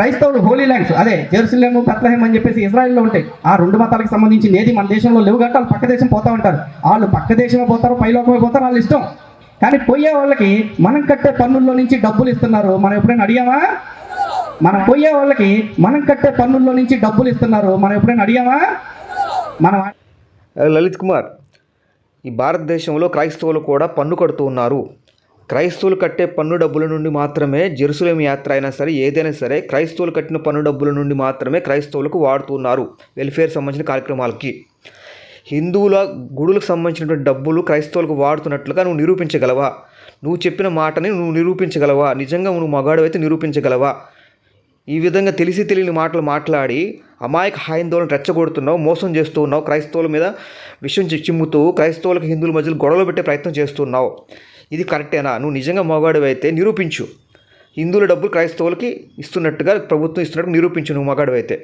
క్రైస్తవులు holy lands. అదే Jerusalem Bethlehem అని చెప్పేసి ఇజ్రాయెల్లో ఉంటాయి. ఆ రెండు మతాలకు సంబంధించి ఏది మన దేశంలో లేవు కాబట్టి వాళ్ళు పక్క దేశం పోతా ఉంటారు. వాళ్ళు పక్క దేశమే పోతారు పైలోకమే పోతారు వాళ్ళు ఇష్టం. కానీ పోయే వాళ్ళకి మనం కట్టే పన్నుల్లో నుంచి డబ్బులు ఇస్తున్నారు. మనం ఎప్పుడైనా అడిగామా? మనం పోయే వాళ్ళకి మనం కట్టే పన్నుల్లో నుంచి డబ్బులు ఇస్తున్నారు. మనం ఎప్పుడైనా అడిగామా? మనం లలిత్ కుమార్ ఈ భారతదేశంలో క్రైస్తవులు కూడా పన్ను కడుతూ ఉన్నారు. క్రైస్తవులు కట్టే పన్ను డబ్బుల నుండి మాత్రమే జెరుసలేం యాత్ర అయినా సరే ఏదైనా సరే క్రైస్తవులు కట్టిన పన్ను డబ్బుల నుండి మాత్రమే క్రైస్తవులకు వాడుతున్నారు వెల్ఫేర్ సంబంధించిన కార్యక్రమాలకి. హిందువుల గుడులకు సంబంధించినటువంటి డబ్బులు క్రైస్తవులకు వాడుతున్నట్లుగా నువ్వు నిరూపించగలవా? నువ్వు చెప్పిన మాటని నువ్వు నిరూపించగలవా? నిజంగా నువ్వు మగాడు అయితే నిరూపించగలవా? ఈ విధంగా తెలిసి తెలియని మాటలు మాట్లాడి అమాయక హైందవులను రెచ్చగొడుతున్నావు మోసం చేస్తున్నావు క్రైస్తవుల మీద విషయం చి- చిమ్ముతూ క్రైస్తవులకు హిందువుల మధ్యలో గొడవలు పెట్టే ప్రయత్నం చేస్తున్నావు. ఇది కరెక్టేనా? నువ్వు నిజంగా మగాడు అయితే నిరూపించు. హిందువుల డబ్బులు క్రైస్తవులకి ఇస్తున్నట్టుగా ప్రభుత్వం ఇస్తున్నట్టు నిరూపించు నువ్వు మగాడు అయితే